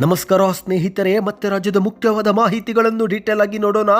ನಮಸ್ಕಾರ ಸ್ನೇಹಿತರೆ, ಮತ್ತೆ ರಾಜ್ಯದ ಮುಖ್ಯವಾದ ಮಾಹಿತಿಗಳನ್ನು ಡೀಟೇಲ್ ಆಗಿ ನೋಡೋಣ.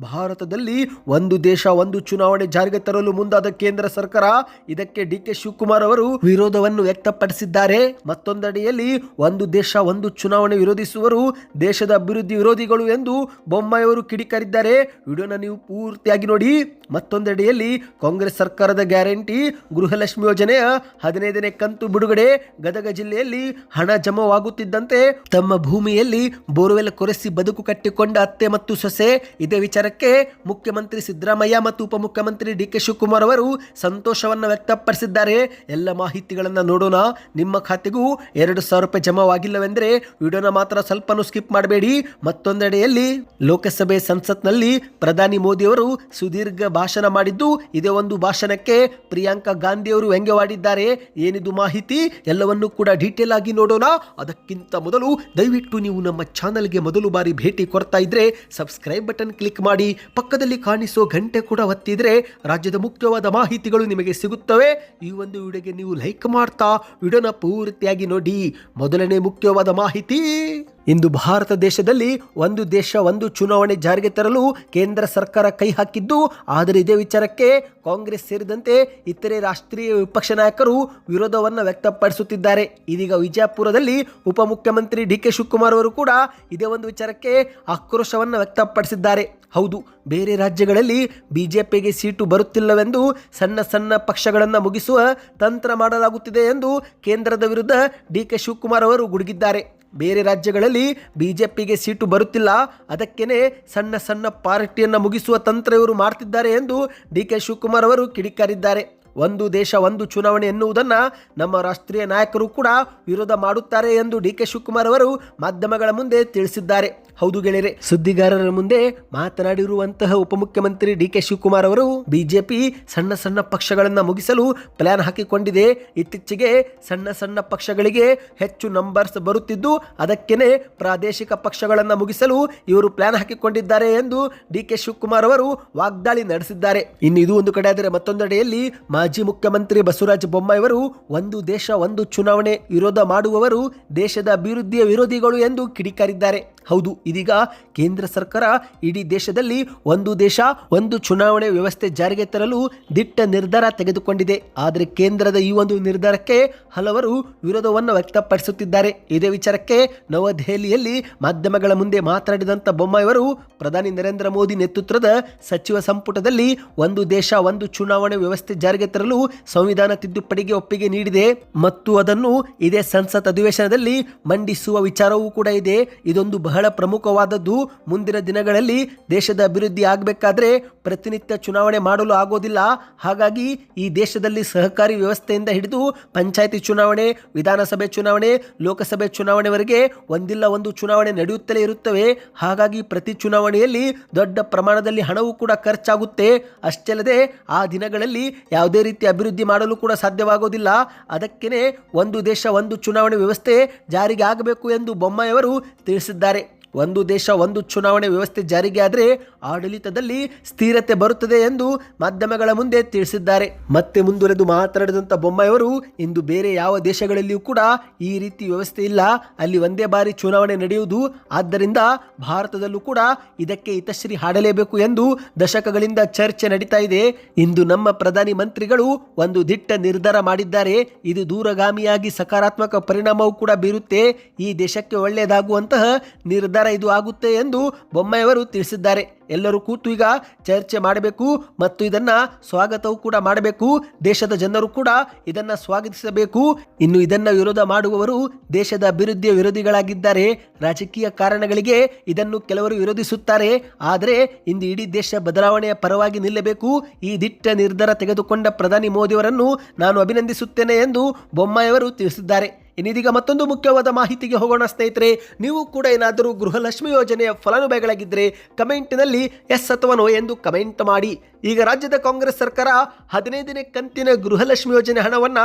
ಭಾರತದಲ್ಲಿ ಒಂದು ದೇಶ, ಒಂದು ಚುನಾವಣೆ ಜಾರಿಗೆ ತರಲು ಮುಂದಾದ ಕೇಂದ್ರ ಸರ್ಕಾರ. ಇದಕ್ಕೆ ಡಿ ಕೆ ಶಿವಕುಮಾರ್ ಅವರು ವಿರೋಧವನ್ನು ವ್ಯಕ್ತಪಡಿಸಿದ್ದಾರೆ. ಮತ್ತೊಂದೆಡೆಯಲ್ಲಿ, ಒಂದು ದೇಶ, ಒಂದು ಚುನಾವಣೆ ವಿರೋಧಿಸುವರು, ದೇಶದ ಅಭಿವೃದ್ಧಿ ವಿರೋಧಿಗಳು ಎಂದು ಬೊಮ್ಮಾಯಿಯವರು ಕಿಡಿಕಾರಿದ್ದಾರೆ. ವಿಡಿಯೋನ ನೀವು ಪೂರ್ತಿಯಾಗಿ ನೋಡಿ. ಮತ್ತೊಂದೆಡೆಯಲ್ಲಿ, ಕಾಂಗ್ರೆಸ್ ಸರ್ಕಾರದ ಗ್ಯಾರಂಟಿ, ಗೃಹಲಕ್ಷ್ಮಿ ಯೋಜನೆಯ ಹದಿನೈದನೇ ಕಂತು ಬಿಡುಗಡೆ. ಗದಗ ಜಿಲ್ಲೆಯಲ್ಲಿ ಹಣ ಜಮವಾಗುತ್ತಿದ್ದಂತೆ ತಮ್ಮ ಭೂಮಿಯಲ್ಲಿ ಬೋರ್ವೆಲ್ ಕೊರೆಸಿ ಬದುಕು ಕಟ್ಟಿಕೊಂಡ ಅತ್ತೆ ಮತ್ತು ಸೊಸೆ, ಇದೇ ವಿಚಾರಕ್ಕೆ ಮುಖ್ಯಮಂತ್ರಿ ಸಿದ್ದರಾಮಯ್ಯ ಮತ್ತು ಉಪಮುಖ್ಯಮಂತ್ರಿ ಡಿ ಕೆ ಶಿವಕುಮಾರ್ ಅವರು ಸಂತೋಷವನ್ನು ವ್ಯಕ್ತಪಡಿಸಿದ್ದಾರೆ. ಎಲ್ಲ ಮಾಹಿತಿಗಳನ್ನು ನೋಡೋಣ. ನಿಮ್ಮ ಖಾತೆಗೂ ಎರಡು ಸಾವಿರ ರೂಪಾಯಿ ಜಮಾವಾಗಿಲ್ಲವೆಂದರೆ ವಿಡಿಯೋನ ಮಾತ್ರ ಸ್ವಲ್ಪನೂ ಸ್ಕಿಪ್ ಮಾಡಬೇಡಿ. ಮತ್ತೊಂದೆಡೆಯಲ್ಲಿ ಲೋಕಸಭೆ ಸಂಸತ್ನಲ್ಲಿ ಪ್ರಧಾನಿ ಮೋದಿಯವರು ಸುದೀರ್ಘ ಭಾಷಣ ಮಾಡಿದ್ದು, ಇದೇ ಒಂದು ಭಾಷಣಕ್ಕೆ ಪ್ರಿಯಾಂಕಾ ಗಾಂಧಿಯವರು ವ್ಯಂಗ್ಯವಾಡಿದ್ದಾರೆ. ಏನಿದು ಮಾಹಿತಿ? ಎಲ್ಲವನ್ನೂ ಕೂಡ ಡೀಟೇಲ್ ಆಗಿ ನೋಡೋಣ. ಅದಕ್ಕಿಂತ ಮೊದಲು ದಯವಿಟ್ಟು ನೀವು ನಮ್ಮ ಚಾನಲ್ಗೆ ಮೊದಲು ಬಾರಿ ಭೇಟಿ ಕೊಡ್ತಾ ಇದ್ರೆ ಸಬ್ಸ್ಕ್ರೈಬ್ ಬಟನ್ ಕ್ಲಿಕ್ ಮಾಡಿ, ಪಕ್ಕದಲ್ಲಿ ಕಾಣಿಸೋ ಗಂಟೆ ಕೂಡ ಒತ್ತಿದ್ರೆ ರಾಜ್ಯದ ಮುಖ್ಯವಾದ ಮಾಹಿತಿಗಳು ನಿಮಗೆ ಸಿಗುತ್ತವೆ. ಈ ಒಂದು ವಿಡಿಯೋಗೆ ನೀವು ಲೈಕ್ ಮಾಡ್ತಾ, ವಿಡಿಯೋನ ಪೂರ್ತಿಯಾಗಿ ನೋಡಿ. ಮೊದಲನೇ ಮುಖ್ಯವಾದ ಮಾಹಿತಿ. ಇಂದು ಭಾರತ ದೇಶದಲ್ಲಿ ಒಂದು ದೇಶ ಒಂದು ಚುನಾವಣೆ ಜಾರಿಗೆ ತರಲು ಕೇಂದ್ರ ಸರ್ಕಾರ ಕೈ ಹಾಕಿದ್ದು, ಆದರೆ ಇದೇ ವಿಚಾರಕ್ಕೆ ಕಾಂಗ್ರೆಸ್ ಸೇರಿದಂತೆ ಇತರೆ ರಾಷ್ಟ್ರೀಯ ವಿಪಕ್ಷ ನಾಯಕರು ವಿರೋಧವನ್ನು ವ್ಯಕ್ತಪಡಿಸುತ್ತಿದ್ದಾರೆ. ಇದೀಗ ವಿಜಯಪುರದಲ್ಲಿ ಉಪಮುಖ್ಯಮಂತ್ರಿ ಡಿ ಕೆ ಶಿವಕುಮಾರ್ ಅವರು ಕೂಡ ಇದೇ ಒಂದು ವಿಚಾರಕ್ಕೆ ಆಕ್ರೋಶವನ್ನು ವ್ಯಕ್ತಪಡಿಸಿದ್ದಾರೆ. ಹೌದು, ಬೇರೆ ರಾಜ್ಯಗಳಲ್ಲಿ ಬಿಜೆಪಿಗೆ ಸೀಟು ಬರುತ್ತಿಲ್ಲವೆಂದು ಸಣ್ಣ ಸಣ್ಣ ಪಕ್ಷಗಳನ್ನು ಮುಗಿಸುವ ತಂತ್ರ ಮಾಡಲಾಗುತ್ತಿದೆ ಎಂದು ಕೇಂದ್ರದ ವಿರುದ್ಧ ಡಿ ಕೆ ಶಿವಕುಮಾರ್ ಅವರು ಗುಡುಗಿದ್ದಾರೆ. ಬೇರೆ ರಾಜ್ಯಗಳಲ್ಲಿ ಬಿಜೆಪಿಗೆ ಸೀಟು ಬರುತ್ತಿಲ್ಲ. ಅದಕ್ಕೇನೆ ಸಣ್ಣ ಸಣ್ಣ ಪಾರ್ಟಿಯನ್ನು ಮುಗಿಸುವ ತಂತ್ರ ಇವರು ಮಾಡ್ತಿದ್ದಾರೆ ಎಂದು ಡಿ ಕೆ ಶಿವಕುಮಾರ್ ಅವರು ಕಿಡಿಕಾರಿದ್ದಾರೆ. ಒಂದು ದೇಶ, ಒಂದು ಚುನಾವಣೆ ಎನ್ನುವುದನ್ನು ನಮ್ಮ ರಾಷ್ಟ್ರೀಯ ನಾಯಕರು ಕೂಡ ವಿರೋಧ ಮಾಡುತ್ತಾರೆ ಎಂದು ಡಿ ಕೆ ಶಿವಕುಮಾರ್ ಅವರು ಮಾಧ್ಯಮಗಳ ಮುಂದೆ ತಿಳಿಸಿದ್ದಾರೆ. ಹೌದು ಗೆಳೆಯರೆ, ಸುದ್ದಿಗಾರರ ಮುಂದೆ ಮಾತನಾಡಿರುವಂತಹ ಉಪಮುಖ್ಯಮಂತ್ರಿ ಡಿ ಕೆ ಶಿವಕುಮಾರ್ ಅವರು ಬಿಜೆಪಿ ಸಣ್ಣ ಸಣ್ಣ ಪಕ್ಷಗಳನ್ನು ಮುಗಿಸಲು ಪ್ಲಾನ್ ಹಾಕಿಕೊಂಡಿದೆ. ಇತ್ತೀಚೆಗೆ ಸಣ್ಣ ಸಣ್ಣ ಪಕ್ಷಗಳಿಗೆ ಹೆಚ್ಚು ನಂಬರ್ಸ್ ಬರುತ್ತಿದ್ದು, ಅದಕ್ಕೇನೆ ಪ್ರಾದೇಶಿಕ ಪಕ್ಷಗಳನ್ನು ಮುಗಿಸಲು ಇವರು ಪ್ಲಾನ್ ಹಾಕಿಕೊಂಡಿದ್ದಾರೆ ಎಂದು ಡಿ ಕೆ ಶಿವಕುಮಾರ್ ಅವರು ವಾಗ್ದಾಳಿ ನಡೆಸಿದ್ದಾರೆ. ಇನ್ನು ಇದು ಒಂದು ಕಡೆ ಆದರೆ ಮತ್ತೊಂದೆಡೆಯಲ್ಲಿ ಮಾಜಿ ಮುಖ್ಯಮಂತ್ರಿ ಬಸವರಾಜ ಬೊಮ್ಮಾಯಿಯವರು ಒಂದು ದೇಶ, ಒಂದು ಚುನಾವಣೆ ವಿರೋಧ ಮಾಡುವವರು ದೇಶದ ಅಭಿವೃದ್ಧಿಯ ವಿರೋಧಿಗಳು ಎಂದು ಕಿಡಿಕಾರಿದ್ದಾರೆ. ಹೌದು, ಇದೀಗ ಕೇಂದ್ರ ಸರ್ಕಾರ ಇಡೀ ದೇಶದಲ್ಲಿ ಒಂದು ದೇಶ, ಒಂದು ಚುನಾವಣೆ ವ್ಯವಸ್ಥೆ ಜಾರಿಗೆ ತರಲು ದಿಟ್ಟ ನಿರ್ಧಾರ ತೆಗೆದುಕೊಂಡಿದೆ. ಆದರೆ ಕೇಂದ್ರದ ಈ ಒಂದು ನಿರ್ಧಾರಕ್ಕೆ ಹಲವರು ವಿರೋಧವನ್ನು ವ್ಯಕ್ತಪಡಿಸುತ್ತಿದ್ದಾರೆ. ಇದೇ ವಿಚಾರಕ್ಕೆ ನವದೆಹಲಿಯಲ್ಲಿ ಮಾಧ್ಯಮಗಳ ಮುಂದೆ ಮಾತನಾಡಿದಂಥ ಬೊಮ್ಮಾಯಿಯವರು ಪ್ರಧಾನಿ ನರೇಂದ್ರ ಮೋದಿ ನೇತೃತ್ವದ ಸಚಿವ ಸಂಪುಟದಲ್ಲಿ ಒಂದು ದೇಶ, ಒಂದು ಚುನಾವಣೆ ವ್ಯವಸ್ಥೆ ಜಾರಿಗೆ ತರಲು ಸಂವಿಧಾನ ತಿದ್ದುಪಡಿಗೆ ಒಪ್ಪಿಗೆ ನೀಡಿದೆ. ಮತ್ತು ಅದನ್ನು ಇದೇ ಸಂಸತ್ ಅಧಿವೇಶನದಲ್ಲಿ ಮಂಡಿಸುವ ವಿಚಾರವೂ ಕೂಡ ಇದೆ. ಇದೊಂದು ಬಹಳ ಪ್ರಮುಖವಾದದ್ದು ಮುಂದಿನ ದಿನಗಳಲ್ಲಿ ದೇಶದ ಅಭಿವೃದ್ಧಿ ಆಗಬೇಕಾದ್ರೆ ಪ್ರತಿನಿತ್ಯ ಚುನಾವಣೆ ಮಾಡಲು ಆಗೋದಿಲ್ಲ. ಹಾಗಾಗಿ ಈ ದೇಶದಲ್ಲಿ ಸಹಕಾರಿ ವ್ಯವಸ್ಥೆಯಿಂದ ಹಿಡಿದು ಪಂಚಾಯಿತಿ ಚುನಾವಣೆ, ವಿಧಾನಸಭೆ ಚುನಾವಣೆ, ಲೋಕಸಭೆ ಚುನಾವಣೆವರೆಗೆ ಒಂದಿಲ್ಲ ಒಂದು ಚುನಾವಣೆ ನಡೆಯುತ್ತಲೇ ಇರುತ್ತವೆ. ಹಾಗಾಗಿ ಪ್ರತಿ ಚುನಾವಣೆಯಲ್ಲಿ ದೊಡ್ಡ ಪ್ರಮಾಣದಲ್ಲಿ ಹಣವೂ ಕೂಡ ಖರ್ಚಾಗುತ್ತೆ. ಅಷ್ಟೇ ಆ ದಿನಗಳಲ್ಲಿ ಯಾವುದೇ ರೀತಿ ಅಭಿವೃದ್ಧಿ ಮಾಡಲು ಕೂಡ ಸಾಧ್ಯವಾಗೋದಿಲ್ಲ. ಅದಕ್ಕೇನೆ ಒಂದು ದೇಶ ಒಂದು ಚುನಾವಣೆ ವ್ಯವಸ್ಥೆ ಜಾರಿಗೆ ಆಗಬೇಕು ಎಂದು ಬೊಮ್ಮಾಯಿಯವರು ತಿಳಿಸಿದ್ದಾರೆ. ಒಂದು ದೇಶ, ಒಂದು ಚುನಾವಣೆ ವ್ಯವಸ್ಥೆ ಜಾರಿಗೆ ಆದರೆ ಆಡಳಿತದಲ್ಲಿ ಸ್ಥಿರತೆ ಬರುತ್ತದೆ ಎಂದು ಮಾಧ್ಯಮಗಳ ಮುಂದೆ ತಿಳಿಸಿದ್ದಾರೆ. ಮತ್ತೆ ಮುಂದುವರೆದು ಮಾತನಾಡಿದಂಥ ಬೊಮ್ಮಾಯಿಯವರು, ಇಂದು ಬೇರೆ ಯಾವ ದೇಶಗಳಲ್ಲಿಯೂ ಕೂಡ ಈ ರೀತಿ ವ್ಯವಸ್ಥೆ ಇಲ್ಲ. ಅಲ್ಲಿ ಒಂದೇ ಬಾರಿ ಚುನಾವಣೆ ನಡೆಯುವುದು, ಆದ್ದರಿಂದ ಭಾರತದಲ್ಲೂ ಕೂಡ ಇದಕ್ಕೆ ಹಿತಶ್ರೀ ಹಾಡಲೇಬೇಕು ಎಂದು ದಶಕಗಳಿಂದ ಚರ್ಚೆ ನಡೀತಾ ಇದೆ. ಇಂದು ನಮ್ಮ ಪ್ರಧಾನಿ ಮಂತ್ರಿಗಳು ಒಂದು ದಿಟ್ಟ ನಿರ್ಧಾರ ಮಾಡಿದ್ದಾರೆ. ಇದು ದೂರಗಾಮಿಯಾಗಿ ಸಕಾರಾತ್ಮಕ ಪರಿಣಾಮವೂ ಕೂಡ ಬೀರುತ್ತೆ. ಈ ದೇಶಕ್ಕೆ ಒಳ್ಳೆಯದಾಗುವಂತಹ ನಿರ್ಧಾರ ಇದು ಆಗುತ್ತೆ ಎಂದು ಬೊಮ್ಮಾಯಿಯವರು ತಿಳಿಸಿದ್ದಾರೆ. ಎಲ್ಲರೂ ಕೂತು ಈಗ ಚರ್ಚೆ ಮಾಡಬೇಕು ಮತ್ತು ಇದನ್ನ ಸ್ವಾಗತವೂ ಕೂಡ ಮಾಡಬೇಕು. ದೇಶದ ಜನರು ಕೂಡ ಇದನ್ನ ಸ್ವಾಗತಿಸಬೇಕು. ಇನ್ನು ಇದನ್ನ ವಿರೋಧ ಮಾಡುವವರು ದೇಶದ ಅಭಿವೃದ್ಧಿಯ ವಿರೋಧಿಗಳಾಗಿದ್ದಾರೆ. ರಾಜಕೀಯ ಕಾರಣಗಳಿಗೆ ಇದನ್ನು ಕೆಲವರು ವಿರೋಧಿಸುತ್ತಾರೆ. ಆದರೆ ಇಂದು ಇಡೀ ದೇಶ ಬದಲಾವಣೆಯ ಪರವಾಗಿ ನಿಲ್ಲಬೇಕು. ಈ ದಿಟ್ಟ ನಿರ್ಧಾರ ತೆಗೆದುಕೊಂಡ ಪ್ರಧಾನಿ ಮೋದಿಯವರನ್ನು ನಾನು ಅಭಿನಂದಿಸುತ್ತೇನೆ ಎಂದು ಬೊಮ್ಮಾಯಿಯವರು ತಿಳಿಸಿದ್ದಾರೆ. ಇನ್ನಿದೀಗ ಮತ್ತೊಂದು ಮುಖ್ಯವಾದ ಮಾಹಿತಿಗೆ ಹೋಗೋಣ, ಸ್ನೇಹಿತರೆ. ನೀವು ಕೂಡ ಏನಾದರೂ ಗೃಹಲಕ್ಷ್ಮಿ ಯೋಜನೆಯ ಫಲಾನುಭವಿಗಳಾಗಿದ್ದರೆ, ಕಮೆಂಟ್ನಲ್ಲಿ ಎಸ್ ಅಥವಾ ನೋ ಎಂದು ಕಮೆಂಟ್ ಮಾಡಿ. ಈಗ ರಾಜ್ಯದ ಕಾಂಗ್ರೆಸ್ ಸರ್ಕಾರ ಹದಿನೈದನೇ ಕಂತಿನ ಗೃಹಲಕ್ಷ್ಮಿ ಯೋಜನೆ ಹಣವನ್ನ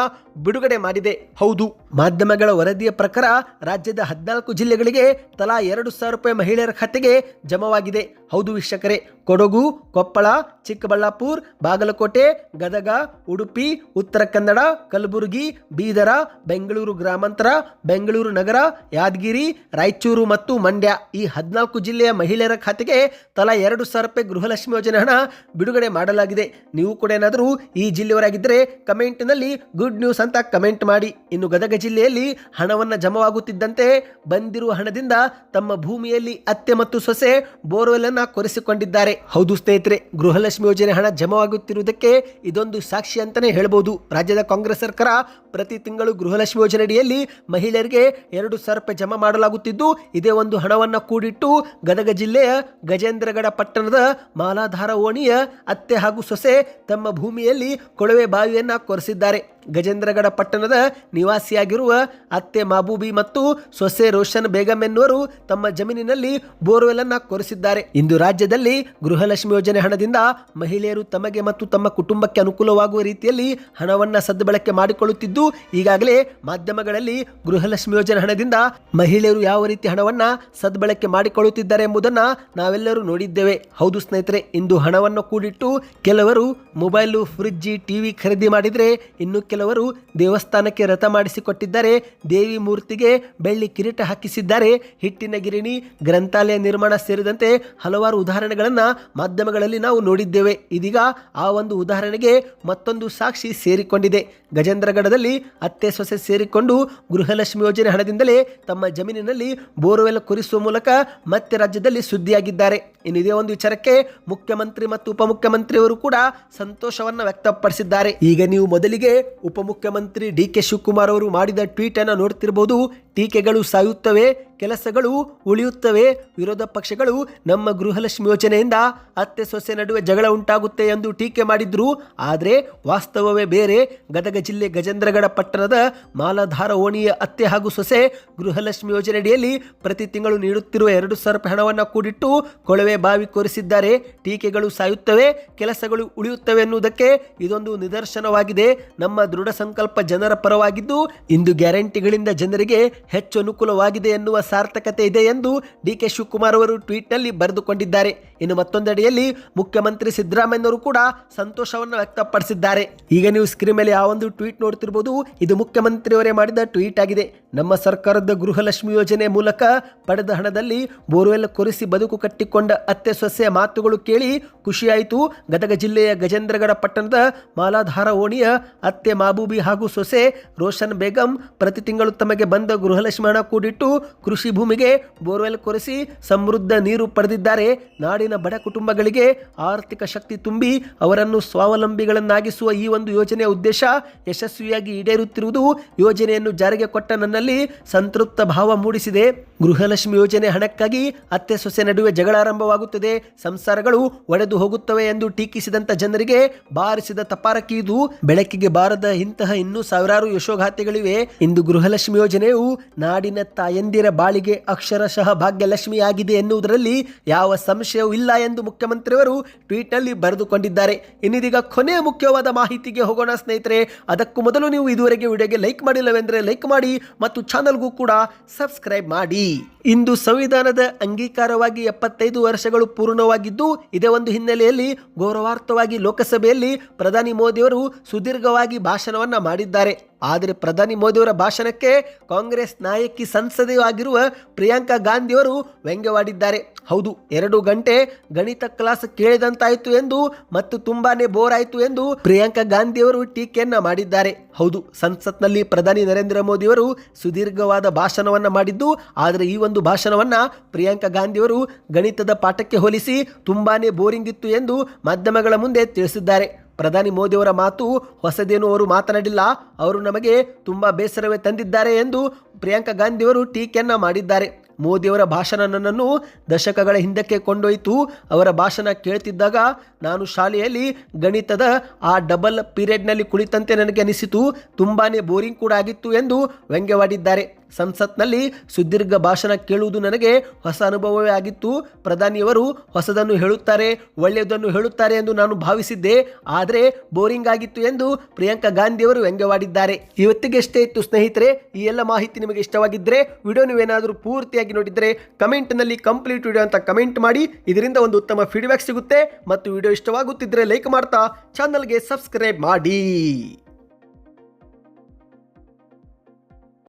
ಬಿಡುಗಡೆ ಮಾಡಿದೆ. ಹೌದು. ಮಾಧ್ಯಮಗಳ ವರದಿಯ ಪ್ರಕಾರ ರಾಜ್ಯದ ಹದಿನಾಲ್ಕು ಜಿಲ್ಲೆಗಳಿಗೆ ತಲಾ ಎರಡು ಸಾವಿರ ರೂಪಾಯಿ ಮಹಿಳೆಯರ ಖಾತೆಗೆ ಜಮವಾಗಿದೆ. ಹೌದು ವೀಕ್ಷಕರೇ. ಕೊಡಗು, ಕೊಪ್ಪಳ, ಚಿಕ್ಕಬಳ್ಳಾಪುರ, ಬಾಗಲಕೋಟೆ, ಗದಗ, ಉಡುಪಿ, ಉತ್ತರ ಕನ್ನಡ, ಕಲಬುರಗಿ, ಬೀದರ, ಬೆಂಗಳೂರು ಗ್ರಾಮಾಂತರ, ಬೆಂಗಳೂರು ನಗರ, ಯಾದಗಿರಿ, ರಾಯಚೂರು ಮತ್ತು ಮಂಡ್ಯ ಈ ಹದಿನಾಲ್ಕು ಜಿಲ್ಲೆಯ ಮಹಿಳೆಯರ ಖಾತೆಗೆ ತಲಾ ಎರಡು ಸಾವಿರ ರೂಪಾಯಿ ಗೃಹಲಕ್ಷ್ಮಿ ಯೋಜನೆ ಹಣ ಬಿಡುಗಡೆ ಮಾಡಲಾಗಿದೆ. ನೀವು ಕೂಡ ಏನಾದರೂ ಈ ಜಿಲ್ಲೆಯವರಾಗಿದ್ದರೆ ಕಮೆಂಟ್ನಲ್ಲಿ ಗುಡ್ ನ್ಯೂಸ್ ಅಂತ ಕಮೆಂಟ್ ಮಾಡಿ. ಇನ್ನು ಗದಗ ಜಿಲ್ಲೆಯಲ್ಲಿ ಹಣವನ್ನು ಜಮವಾಗುತ್ತಿದ್ದಂತೆ ಬಂದಿರುವ ಹಣದಿಂದ ತಮ್ಮ ಭೂಮಿಯಲ್ಲಿ ಅತ್ತೆ ಮತ್ತು ಸೊಸೆ ಬೋರ್ವೆಲ್ ಅನ್ನ ಕೊರೆಸಿಕೊಂಡಿದ್ದಾರೆ. ಹೌದು ಸ್ನೇಹಿತರೆ, ಗೃಹಲಕ್ಷ್ಮಿ ಯೋಜನೆ ಹಣ ಜಮವಾಗುತ್ತಿರುವುದಕ್ಕೆ ಇದೊಂದು ಸಾಕ್ಷಿ ಅಂತಾನೆ ಹೇಳಬಹುದು ರಾಜ್ಯದ ಕಾಂಗ್ರೆಸ್ ಸರ್ಕಾರ ಪ್ರತಿ ತಿಂಗಳು ಗೃಹಲಕ್ಷ್ಮಿ ಯೋಜನೆಯಡಿಯಲ್ಲಿ ಮಹಿಳೆಯರಿಗೆ ಎರಡು ಸಾವಿರ ರೂಪಾಯಿ ಜಮಾ ಮಾಡಲಾಗುತ್ತಿದ್ದು, ಇದೇ ಒಂದು ಹಣವನ್ನು ಕೂಡಿಟ್ಟು ಗದಗ ಜಿಲ್ಲೆಯ ಗಜೇಂದ್ರಗಡ ಪಟ್ಟಣದ ಮಾಲಾಧಾರ ಓಣಿಯ ಅತ್ತೆ ಹಾಗೂ ಸೊಸೆ ತಮ್ಮ ಭೂಮಿಯಲ್ಲಿ ಕೊಳವೆ ಬಾವಿಯನ್ನು ಕೊರೆಸಿದ್ದಾರೆ. ಗಜೇಂದ್ರಗಡ ಪಟ್ಟಣದ ನಿವಾಸಿಯಾಗಿರುವ ಅತ್ತೆ ಮಾಬೂಬಿ ಮತ್ತು ಸೊಸೆ ರೋಷನ್ ಬೇಗಂ ಎನ್ನುವರು ತಮ್ಮ ಜಮೀನಿನಲ್ಲಿ ಬೋರ್ವೆಲ್ ಅನ್ನ ಕೊರೆಸಿದ್ದಾರೆ. ಇಂದು ರಾಜ್ಯದಲ್ಲಿ ಗೃಹಲಕ್ಷ್ಮಿ ಯೋಜನೆ ಹಣದಿಂದ ಮಹಿಳೆಯರು ತಮಗೆ ಮತ್ತು ತಮ್ಮ ಕುಟುಂಬಕ್ಕೆ ಅನುಕೂಲವಾಗುವ ರೀತಿಯಲ್ಲಿ ಹಣವನ್ನ ಸದ್ಬಳಕೆ ಮಾಡಿಕೊಳ್ಳುತ್ತಿದ್ದು, ಈಗಾಗಲೇ ಮಾಧ್ಯಮಗಳಲ್ಲಿ ಗೃಹಲಕ್ಷ್ಮಿ ಯೋಜನೆ ಹಣದಿಂದ ಮಹಿಳೆಯರು ಯಾವ ರೀತಿ ಹಣವನ್ನ ಸದ್ಬಳಕೆ ಮಾಡಿಕೊಳ್ಳುತ್ತಿದ್ದಾರೆ ಎಂಬುದನ್ನ ನಾವೆಲ್ಲರೂ ನೋಡಿದ್ದೇವೆ. ಹೌದು ಸ್ನೇಹಿತರೆ, ಇಂದು ಹಣವನ್ನು ಕೂಡಿಟ್ಟು ಕೆಲವರು ಮೊಬೈಲು, ಫ್ರಿಡ್ಜ್, ಟಿವಿ ಖರೀದಿ ಮಾಡಿದರೆ ಇನ್ನು ಕೆಲವರು ದೇವಸ್ಥಾನಕ್ಕೆ ರಥ ಮಾಡಿಸಿಕೊಟ್ಟಿದ್ದಾರೆ. ದೇವಿ ಮೂರ್ತಿಗೆ ಬೆಳ್ಳಿ ಕಿರೀಟ ಹಾಕಿಸಿದ್ದಾರೆ. ಹಿಟ್ಟಿನ ಗಿರಣಿ, ಗ್ರಂಥಾಲಯ ನಿರ್ಮಾಣ ಸೇರಿದಂತೆ ಹಲವಾರು ಉದಾಹರಣೆಗಳನ್ನು ಮಾಧ್ಯಮಗಳಲ್ಲಿ ನಾವು ನೋಡಿದ್ದೇವೆ. ಇದೀಗ ಆ ಒಂದು ಉದಾಹರಣೆಗೆ ಮತ್ತೊಂದು ಸಾಕ್ಷಿ ಸೇರಿಕೊಂಡಿದೆ. ಗಜೇಂದ್ರಗಢದಲ್ಲಿ ಅತ್ತೆ ಸೊಸೆ ಸೇರಿಕೊಂಡು ಗೃಹಲಕ್ಷ್ಮಿ ಯೋಜನೆ ಹಣದಿಂದಲೇ ತಮ್ಮ ಜಮೀನಿನಲ್ಲಿ ಬೋರ್ವೆಲ್ ಕೊರಿಸುವ ಮೂಲಕ ಮತ್ತೆ ರಾಜ್ಯದಲ್ಲಿ ಸುದ್ದಿಯಾಗಿದ್ದಾರೆ. ಇನ್ನು ಇದೇ ಒಂದು ವಿಚಾರಕ್ಕೆ ಮುಖ್ಯಮಂತ್ರಿ ಮತ್ತು ಉಪಮುಖ್ಯಮಂತ್ರಿಯವರು ಕೂಡ ಸಂತೋಷವನ್ನ ವ್ಯಕ್ತಪಡಿಸಿದ್ದಾರೆ. ಈಗ ನೀವು ಮೊದಲಿಗೆ ಉಪಮುಖ್ಯಮಂತ್ರಿ ಡಿ ಕೆ ಶಿವಕುಮಾರ್ ಅವರು ಮಾಡಿದ ಟ್ವೀಟ್ ಅನ್ನು ನೋಡ್ತಿರಬಹುದು ಟೀಕೆಗಳು ಸಾಯುತ್ತವೆ, ಕೆಲಸಗಳು ಉಳಿಯುತ್ತವೆ. ವಿರೋಧ ಪಕ್ಷಗಳು ನಮ್ಮ ಗೃಹಲಕ್ಷ್ಮಿ ಯೋಜನೆಯಿಂದ ಅತ್ತೆ ಸೊಸೆ ನಡುವೆ ಜಗಳ ಉಂಟಾಗುತ್ತೆ ಎಂದು ಟೀಕೆ ಮಾಡಿದ್ರು. ಆದರೆ ವಾಸ್ತವವೇ ಬೇರೆ. ಗದಗ ಜಿಲ್ಲೆ ಗಜೇಂದ್ರಗಡ ಪಟ್ಟಣದ ಮಾಲಾಧಾರ ಓಣಿಯ ಅತ್ತೆ ಹಾಗೂ ಸೊಸೆ ಗೃಹಲಕ್ಷ್ಮಿ ಯೋಜನೆಯಡಿಯಲ್ಲಿ ಪ್ರತಿ ತಿಂಗಳು ನೀಡುತ್ತಿರುವ ಎರಡು ಸಾವಿರ ಹಣವನ್ನು ಕೂಡಿಟ್ಟು ಕೊಳವೆ ಬಾವಿ ಕೊರೆಸಿದ್ದಾರೆ. ಟೀಕೆಗಳು ಸಾಯುತ್ತವೆ, ಕೆಲಸಗಳು ಉಳಿಯುತ್ತವೆ ಎನ್ನುವುದಕ್ಕೆ ಇದೊಂದು ನಿದರ್ಶನವಾಗಿದೆ. ನಮ್ಮ ದೃಢ ಸಂಕಲ್ಪ ಜನರ ಪರವಾಗಿದ್ದು ಇಂದು ಗ್ಯಾರಂಟಿಗಳಿಂದ ಜನರಿಗೆ ಹೆಚ್ಚು ಅನುಕೂಲವಾಗಿದೆ ಎನ್ನುವ ಸಾರ್ಥಕತೆ ಇದೆ ಎಂದು ಡಿ ಕೆ ಶಿವಕುಮಾರ್ ಅವರು ಟ್ವೀಟ್ನಲ್ಲಿ ಬರೆದುಕೊಂಡಿದ್ದಾರೆ. ಇನ್ನು ಮತ್ತೊಂದೆಡೆಯಲ್ಲಿ ಮುಖ್ಯಮಂತ್ರಿ ಸಿದ್ದರಾಮಯ್ಯನವರು ಕೂಡ ಸಂತೋಷವನ್ನು ವ್ಯಕ್ತಪಡಿಸಿದ್ದಾರೆ. ಈಗ ನೀವು ಸ್ಕ್ರೀನ್ ಮೇಲೆ ಯಾವ ಒಂದು ಟ್ವೀಟ್ ನೋಡ್ತಿರ್ಬೋದು. ಇದು ಮುಖ್ಯಮಂತ್ರಿಯವರೇ ಮಾಡಿದ ಟ್ವೀಟ್ ಆಗಿದೆ. ನಮ್ಮ ಸರ್ಕಾರದ ಗೃಹಲಕ್ಷ್ಮಿ ಯೋಜನೆ ಮೂಲಕ ಪಡೆದ ಹಣದಲ್ಲಿ ಬೋರ್ವೆಲ್ ಕೊರೆಸಿ ಬದುಕು ಕಟ್ಟಿಕೊಂಡ ಅತ್ತೆ ಸೊಸೆಯ ಮಾತುಗಳು ಕೇಳಿ ಖುಷಿಯಾಯಿತು. ಗದಗ ಜಿಲ್ಲೆಯ ಗಜೇಂದ್ರಗಡ ಪಟ್ಟಣದ ಮಾಲಾಧಾರ ಓಣಿಯ ಅತ್ತೆ ಮಾಬೂಬಿ ಹಾಗೂ ಸೊಸೆ ರೋಷನ್ ಬೇಗಂ ಪ್ರತಿ ತಿಂಗಳು ತಮಗೆ ಬಂದ ಗೃಹಲಕ್ಷ್ಮಿ ಹಣ ಕೂಡಿಟ್ಟು ಕೃಷಿ ಭೂಮಿಗೆ ಬೋರ್ವೆಲ್ ಕೊರೆಸಿ ಸಮೃದ್ಧ ನೀರು ಪಡೆದಿದ್ದಾರೆ. ನಾಡಿನ ಬಡ ಕುಟುಂಬಗಳಿಗೆ ಆರ್ಥಿಕ ಶಕ್ತಿ ತುಂಬಿ ಅವರನ್ನು ಸ್ವಾವಲಂಬಿಗಳನ್ನಾಗಿಸುವ ಈ ಒಂದು ಯೋಜನೆಯ ಉದ್ದೇಶ ಯಶಸ್ವಿಯಾಗಿ ಈಡೇರುತ್ತಿರುವುದು ಯೋಜನೆಯನ್ನು ಜಾರಿಗೆ ಕೊಟ್ಟ ನನ್ನಲ್ಲಿ ಸಂತೃಪ್ತ ಭಾವ ಮೂಡಿಸಿದೆ. ಗೃಹಲಕ್ಷ್ಮಿ ಯೋಜನೆ ಹಣಕ್ಕಾಗಿ ಅತ್ತೆ ಸೊಸೆ ನಡುವೆ ಜಗಳ ಆರಂಭವಾಗುತ್ತದೆ. ಸಂಸಾರಗಳು ಒಡೆದು ಹೋಗುತ್ತವೆ ಎಂದು ಟೀಕಿಸಿದಂತ ಜನರಿಗೆ ಬಾರಿಸಿದ ತಪಾರಕಿ ಬೆಳಕಿಗೆ ಬಾರದ ಇಂತಹ ಇನ್ನೂ ಸಾವಿರಾರು ಯಶೋಗಾಥೆಗಳಿವೆ. ಇಂದು ಗೃಹಲಕ್ಷ್ಮಿ ಯೋಜನೆಯು ನಾಡಿನ ತಾಯಂದಿರ ಬಾಳಿಗೆ ಅಕ್ಷರಶಃ ಭಾಗ್ಯಲಕ್ಷ್ಮಿಯಾಗಿದೆ ಎನ್ನುವುದರಲ್ಲಿ ಯಾವ ಸಂಶಯವೂ ಇಲ್ಲ ಎಂದು ಮುಖ್ಯಮಂತ್ರಿಯವರು ಟ್ವೀಟ್ನಲ್ಲಿ ಬರೆದುಕೊಂಡಿದ್ದಾರೆ. ಇನ್ನಿದೀಗ ಕೊನೆಯ ಮುಖ್ಯವಾದ ಮಾಹಿತಿಗೆ ಹೋಗೋಣ ಸ್ನೇಹಿತರೆ. ಅದಕ್ಕೂ ಮೊದಲು ನೀವು ಇದುವರೆಗೆ ವಿಡಿಯೋಗೆ ಲೈಕ್ ಮಾಡಿಲ್ಲವೆಂದರೆ ಲೈಕ್ ಮಾಡಿ ಮತ್ತು ಚಾನಲ್ಗೂ ಕೂಡ ಸಬ್ಸ್ಕ್ರೈಬ್ ಮಾಡಿ. ಇಂದು ಸಂವಿಧಾನದ ಅಂಗೀಕಾರವಾಗಿ ಎಪ್ಪತ್ತೈದು ವರ್ಷಗಳು ಪೂರ್ಣವಾಗಿದ್ದು, ಇದೇ ಒಂದು ಹಿನ್ನೆಲೆಯಲ್ಲಿ ಗೌರವಾರ್ಥವಾಗಿ ಲೋಕಸಭೆಯಲ್ಲಿ ಪ್ರಧಾನಿ ಮೋದಿಯವರು ಸುದೀರ್ಘವಾಗಿ ಭಾಷಣವನ್ನ ಮಾಡಿದ್ದಾರೆ. ಆದರೆ ಪ್ರಧಾನಿ ಮೋದಿಯವರ ಭಾಷಣಕ್ಕೆ ಕಾಂಗ್ರೆಸ್ ನಾಯಕಿ ಸಂಸದೆಯೂ ಆಗಿರುವ ಪ್ರಿಯಾಂಕಾ ಗಾಂಧಿಯವರು ವ್ಯಂಗ್ಯವಾಡಿದ್ದಾರೆ. ಹೌದು, ಎರಡು ಗಂಟೆ ಗಣಿತ ಕ್ಲಾಸ್ ಕೇಳಿದಂತಾಯಿತು ಎಂದು ಮತ್ತು ತುಂಬಾನೇ ಬೋರ್ ಆಯಿತು ಎಂದು ಪ್ರಿಯಾಂಕಾ ಗಾಂಧಿಯವರು ಟೀಕೆಯನ್ನ ಮಾಡಿದ್ದಾರೆ. ಹೌದು, ಸಂಸತ್ನಲ್ಲಿ ಪ್ರಧಾನಿ ನರೇಂದ್ರ ಮೋದಿಯವರು ಸುದೀರ್ಘವಾದ ಭಾಷಣವನ್ನ ಮಾಡಿದ್ದು, ಆದರೆ ಈ ಒಂದು ಭಾಷಣವನ್ನ ಪ್ರಿಯಾಂಕಾ ಗಾಂಧಿಯವರು ಗಣಿತದ ಪಾಠಕ್ಕೆ ಹೋಲಿಸಿ ತುಂಬಾನೇ ಬೋರಿಂಗ್ ಇತ್ತು ಎಂದು ಮಾಧ್ಯಮಗಳ ಮುಂದೆ ತಿಳಿಸಿದ್ದಾರೆ. ಪ್ರಧಾನಿ ಮೋದಿಯವರ ಮಾತು ಹೊಸದೇನು ಅವರು ಮಾತನಾಡಿಲ್ಲ, ಅವರು ನಮಗೆ ತುಂಬ ಬೇಸರವೇ ತಂದಿದ್ದಾರೆ ಎಂದು ಪ್ರಿಯಾಂಕಾ ಗಾಂಧಿಯವರು ಟೀಕೆಯನ್ನ ಮಾಡಿದ್ದಾರೆ. ಮೋದಿಯವರ ಭಾಷಣ ನನ್ನನ್ನು ದಶಕಗಳ ಹಿಂದಕ್ಕೆ ಕೊಂಡೊಯ್ತು ಅವರ ಭಾಷಣ ಕೇಳ್ತಿದ್ದಾಗ ನಾನು ಶಾಲೆಯಲ್ಲಿ ಗಣಿತದ ಆ ಡಬಲ್ ಪೀರಿಯಡ್ನಲ್ಲಿ ಕುಳಿತಂತೆ ನನಗೆ ಅನಿಸಿತು. ತುಂಬಾ ಬೋರಿಂಗ್ ಕೂಡ ಆಗಿತ್ತು ಎಂದು ವ್ಯಂಗ್ಯವಾಡಿದ್ದಾರೆ. ಸಂಸತ್ನಲ್ಲಿ ಸುದೀರ್ಘ ಭಾಷಣ ಕೇಳುವುದು ನನಗೆ ಹೊಸ ಅನುಭವವೇ ಆಗಿತ್ತು. ಪ್ರಧಾನಿಯವರು ಹೊಸದನ್ನು ಹೇಳುತ್ತಾರೆ, ಒಳ್ಳೆಯದನ್ನು ಹೇಳುತ್ತಾರೆ ಎಂದು ನಾನು ಭಾವಿಸಿದ್ದೆ. ಆದರೆ ಬೋರಿಂಗ್ ಆಗಿತ್ತು ಎಂದು ಪ್ರಿಯಾಂಕಾ ಗಾಂಧಿಯವರು ವ್ಯಂಗ್ಯವಾಡಿದ್ದಾರೆ. ಇವತ್ತಿಗೆ ಎಷ್ಟೇ ಇತ್ತು ಸ್ನೇಹಿತರೆ, ಈ ಎಲ್ಲ ಮಾಹಿತಿ ನಿಮಗೆ ಇಷ್ಟವಾಗಿದ್ದರೆ ವಿಡಿಯೋ ನೀವೇನಾದರೂ ಪೂರ್ತಿಯಾಗಿ ನೋಡಿದರೆ ಕಮೆಂಟ್ನಲ್ಲಿ ಕಂಪ್ಲೀಟ್ ವಿಡಿಯೋ ಅಂತ ಕಮೆಂಟ್ ಮಾಡಿ. ಇದರಿಂದ ಒಂದು ಉತ್ತಮ ಫೀಡ್ಬ್ಯಾಕ್ ಸಿಗುತ್ತೆ. ಮತ್ತು ವಿಡಿಯೋ ಇಷ್ಟವಾಗುತ್ತಿದ್ದರೆ ಲೈಕ್ ಮಾಡ್ತಾ ಚಾನಲ್ಗೆ ಸಬ್ಸ್ಕ್ರೈಬ್ ಮಾಡಿ.